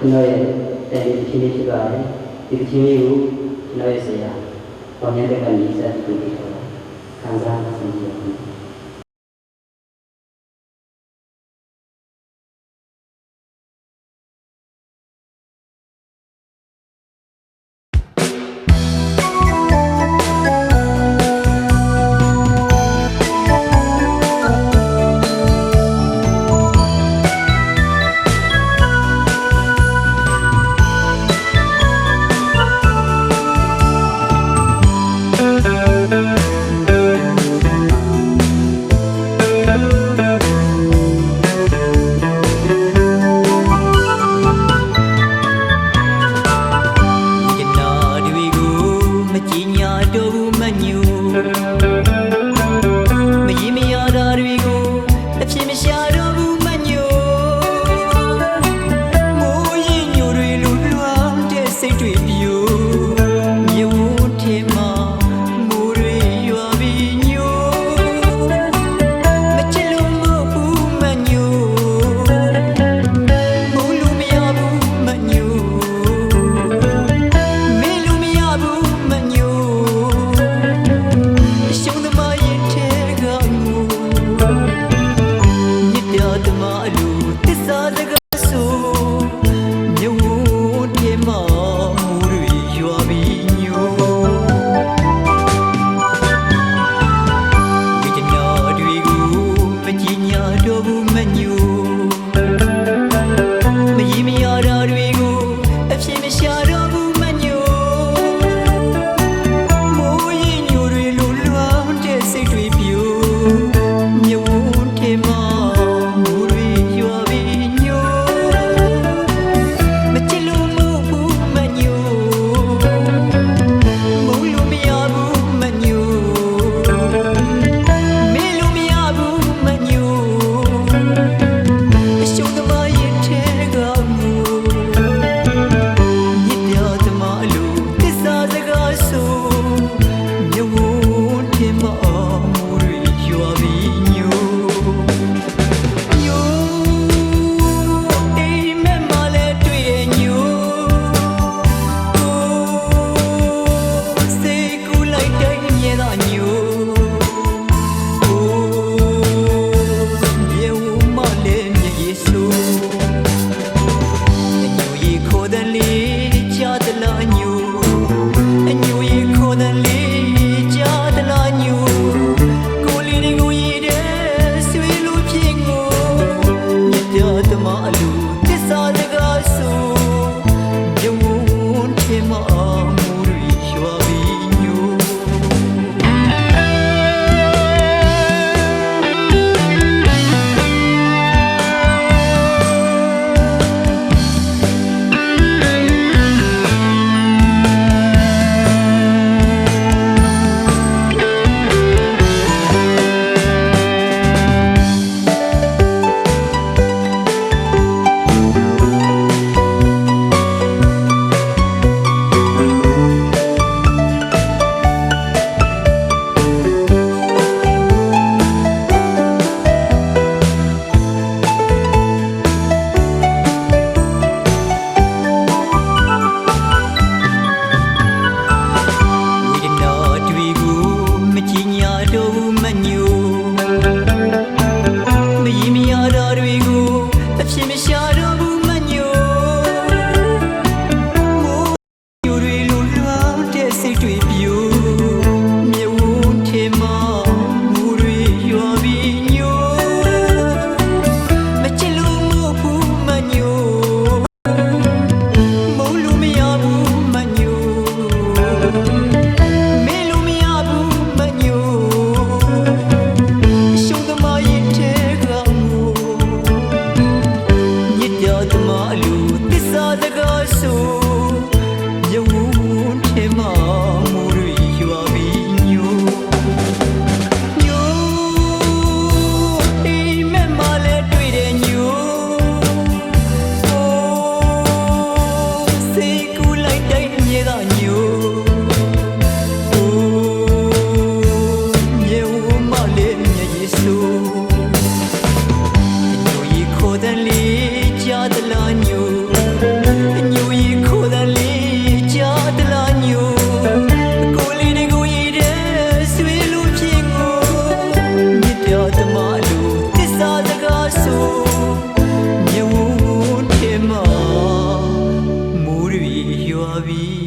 ကျွန်တော်ရဲ့တန်ဖိုးချင်းလေးဖြစ်ပါတယ်ဒီချင်းလေးကိုကျွန်တော်ရဲ့ဆရာပေါင်းရတဲ့ကနေစက်ပြီးခံစားနေရတယ် ညနာတွေကိုမကြည်ညာတော့မညူ ပြေမောမူရီရွာပြီးညိုမိတညာတွေကိုပကြီးညာတော်ဘူးမညို vi